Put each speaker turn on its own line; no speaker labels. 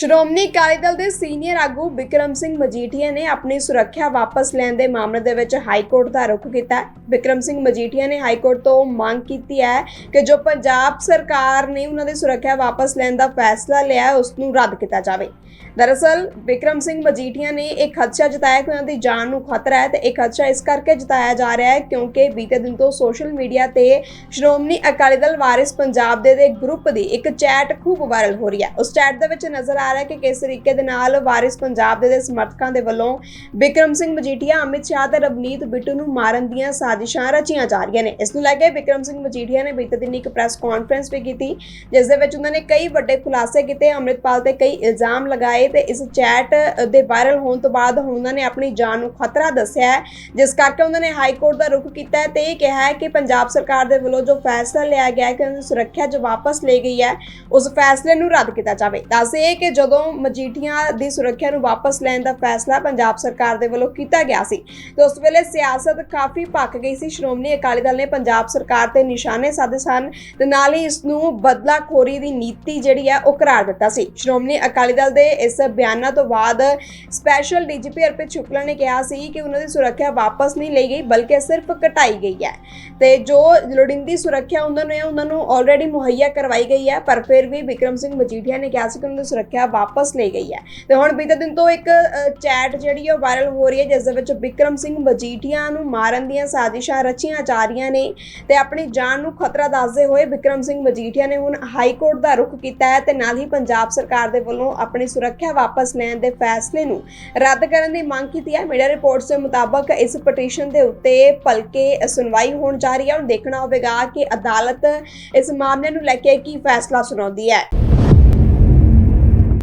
ਸ਼੍ਰੋਮਣੀ ਅਕਾਲੀ ਦਲ ਦੇ ਸੀਨੀਅਰ ਆਗੂ ਵਿਕਰਮ ਸਿੰਘ ਮਜੀਠੀਆ ਨੇ ਆਪਣੀ ਸੁਰੱਖਿਆ ਵਾਪਸ ਲੈਣ ਦੇ ਮਾਮਲੇ ਦੇ ਵਿੱਚ ਹਾਈ ਕੋਰਟ ਦਾ ਰੁਖ ਕੀਤਾ ਵਿਕਰਮ ਸਿੰਘ ਮਜੀਠੀਆ ਨੇ ਹਾਈ ਕੋਰਟ ਤੋਂ ਮੰਗ ਕੀਤੀ ਹੈ ਕਿ ਜੋ ਪੰਜਾਬ ਸਰਕਾਰ ਨੇ ਉਹਨਾਂ ਦੀ ਸੁਰੱਖਿਆ ਵਾਪਸ ਲੈਣ ਦਾ ਫੈਸਲਾ ਲਿਆ ਹੈ ਉਸ ਨੂੰ ਰੱਦ ਕੀਤਾ ਜਾਵੇ। ਦਰਅਸਲ ਵਿਕਰਮ ਸਿੰਘ ਮਜੀਠੀਆ ਨੇ ਇੱਕ ਖਦਸ਼ਾ ਜਤਾਇਆ ਕਿ ਉਹਨਾਂ ਦੀ ਜਾਨ ਨੂੰ ਖਤਰਾ ਹੈ ਤੇ ਇਹ ਖਦਸ਼ਾ ਇਸ ਕਰਕੇ ਜਤਾਇਆ ਜਾ ਰਿਹਾ ਹੈ ਕਿਉਂਕਿ ਬੀਤੇ ਦਿਨ ਤੋਂ ਸੋਸ਼ਲ ਮੀਡੀਆ ਤੇ ਸ਼੍ਰੋਮਣੀ ਅਕਾਲੀ ਦਲ ਵਾਰਿਸ ਪੰਜਾਬ ਦੇ ਦੇ ਗਰੁੱਪ ਦੀ ਇੱਕ ਚੈਟ ਖੂਬ ਵਾਇਰਲ ਹੋ ਰਹੀ ਹੈ। ਉਸ ਚੈਟ ਦੇ ਵਿੱਚ ਨਜ਼ਰ ਆ ਰਿਹਾ ਕਿ ਕਿਸ ਤਰੀਕੇ ਦੇ ਨਾਲ ਵਾਰਿਸ ਪੰਜਾਬ ਦੇ ਸਮਰਥਕਾਂ ਦੇ ਵੱਲੋਂ ਵਿਕਰਮ ਸਿੰਘ ਮਜੀਠੀਆ, ਅਮਿਤ ਸ਼ਾਹ ਤੇ ਰਵਨੀਤ ਬਿੱਟੂ ਨੂੰ ਮਾਰਨ ਦੀਆਂ ਸਾਜ਼ਿਸ਼ਾਂ ਰਚੀਆਂ ਜਾ ਰਹੀਆਂ ਨੇ। ਇਸ ਨੂੰ ਲੈ ਕੇ ਵਿਕਰਮ ਸਿੰਘ ਮਜੀਠੀਆ ਨੇ ਬੀਤੇ ਦਿਨ ਇੱਕ ਪ੍ਰੈਸ ਕਾਨਫਰੰਸ ਵੀ ਕੀਤੀ, ਜਿਸ ਦੇ ਵਿੱਚ ਉਹਨਾਂ ਨੇ ਕਈ ਵੱਡੇ ਖੁਲਾਸੇ ਕੀਤੇ, ਅੰਮ੍ਰਿਤਪਾਲ ਤੇ ਕਈ ਇਲਜ਼ਾਮ ਲਗਾਏ ਤੇ ਇਸ ਚੈਟ ਦੇ ਵਾਇਰਲ ਹੋਣ ਤੋਂ ਬਾਅਦ ਉਹਨਾਂ ਨੇ ਆਪਣੀ ਜਾਨ ਨੂੰ ਖਤਰਾ ਦੱਸਿਆ ਹੈ, ਜਿਸ ਕਰਕੇ ਉਹਨਾਂ ਨੇ ਹਾਈ ਕੋਰਟ ਦਾ ਰੁਖ ਕੀਤਾ ਤੇ ਇਹ ਕਿਹਾ ਹੈ ਕਿ ਪੰਜਾਬ ਸਰਕਾਰ ਦੇ ਵੱਲੋਂ ਜੋ ਫੈਸਲਾ ਲਿਆ ਗਿਆ ਹੈ ਕਿ ਉਹਨਾਂ ਸੁਰੱਖਿਆ ਜੋ ਵਾਪਸ ਲਈ ਗਈ ਹੈ, ਉਸ ਫੈਸਲੇ ਨੂੰ ਰੱਦ ਕੀਤਾ ਜਾਵੇ। ਦੱਸਦੇ ਕਿ ਜਦੋਂ ਮਜੀਠੀਆਂ ਦੀ ਸੁਰੱਖਿਆ ਨੂੰ ਵਾਪਸ ਲੈਣ ਦਾ ਫੈਸਲਾ ਪੰਜਾਬ ਸਰਕਾਰ ਦੇ ਵੱਲੋਂ ਕੀਤਾ ਗਿਆ ਸੀ, ਤੇ ਉਸ ਵੇਲੇ ਸਿਆਸਤ ਕਾਫੀ ਭੱਕ ਗਈ ਸੀ। ਸ਼੍ਰੋਮਣੀ ਅਕਾਲੀ ਦਲ ਨੇ ਪੰਜਾਬ ਸਰਕਾਰ ਤੇ ਨਿਸ਼ਾਨੇ ਸਾਧੇ ਸਨ ਤੇ ਨਾਲ ਹੀ ਇਸ ਨੂੰ ਬਦਲਾਖੋਰੀ ਦੀ ਨੀਤੀ ਜਿਹੜੀ ਹੈ ਉਹ ਕਰਾਰ ਦਿੱਤਾ ਸੀ। ਸ਼੍ਰੋਮਣੀ ਅਕਾਲੀ ਦਲ ਦੇ ਇਸ ਬਿਆਨਾਂ ਤੋਂ ਬਾਅਦ ਸਪੈਸ਼ਲ ਡੀਜੀਪੀ ਅਰਪਿਤ ਸ਼ੁਕਲਾ ਨੇ ਕਿਹਾ ਸੀ ਕਿ ਉਹਨਾਂ ਦੀ ਸੁਰੱਖਿਆ ਵਾਪਸ ਨਹੀਂ ਲਈ ਗਈ, ਬਲਕਿ ਸਿਰਫ ਘਟਾਈ ਗਈ ਹੈ। ਤੇ ਜੋ ਲੋੜੀਂਦੀ ਸੁਰੱਖਿਆ ਉਹਨਾਂ ਨੂੰ ਉਹਨਾਂ ਨੂੰ ਆਲਰੇਡੀ ਮੁਹੱਈਆ ਕਰਵਾਈ ਗਈ ਹੈ, ਪਰ ਫਿਰ ਵੀ ਵਿਕਰਮ ਸਿੰਘ ਮਜੀਠੀਆ ਨੇ ਕਿਹਾ ਸੀ ਕਿ ਉਹਨਾਂ ਦੀ ਸੁਰੱਖਿਆ ਵਾਪਸ ਲਈ ਗਈ ਹੈ। ਤੇ ਹੁਣ ਬੀਤੇ ਦਿਨ ਤੋਂ ਇੱਕ ਚੈਟ ਜਿਹੜੀ ਹੈ ਵਾਇਰਲ ਹੋ ਰਹੀ ਹੈ, ਜਿਸ ਦੇ ਵਿੱਚ ਵਿਕਰਮ ਸਿੰਘ ਮਜੀਠੀਆ ਨੂੰ ਮਾਰਨ ਦੀਆਂ ਸਾਜ਼ਿਸ਼ਾਂ ਰਚੀਆਂ ਜਾ ਰਹੀਆਂ ਨੇ। ਤੇ ਆਪਣੀ ਜਾਨ ਨੂੰ ਖਤਰਾ ਦੱਸਦੇ ਹੋਏ ਵਿਕਰਮ ਸਿੰਘ ਮਜੀਠੀਆ ਨੇ ਹੁਣ ਹਾਈ ਕੋਰਟ ਦਾ ਰੁਖ ਕੀਤਾ ਹੈ ਤੇ ਨਾਲ ਹੀ ਪੰਜਾਬ ਸਰਕਾਰ ਦੇ ਵੱਲੋਂ ਆਪਣੀ ਸੁਰੱਖਿਆ ਵਾਪਸ ਲੈਣ ਦੇ ਫੈਸਲੇ ਨੂੰ ਰੱਦ ਕਰਨ ਦੀ ਮੰਗ ਕੀਤੀ ਹੈ। ਮੀਡੀਆ ਰਿਪੋਰਟਸ ਦੇ ਮੁਤਾਬਕ ਇਸ ਪਟੀਸ਼ਨ ਦੇ ਉੱਤੇ ਭਲਕੇ ਸੁਣਵਾਈ ਹੋਣ ਜਾ ਰਹੀ ਹੈ। ਹੁਣ ਦੇਖਣਾ ਹੋਵੇਗਾ ਕਿ ਅਦਾਲਤ ਇਸ ਮਾਮਲੇ ਨੂੰ ਲੈ ਕੇ ਕੀ ਫੈਸਲਾ ਸੁਣਾਉਂਦੀ ਹੈ।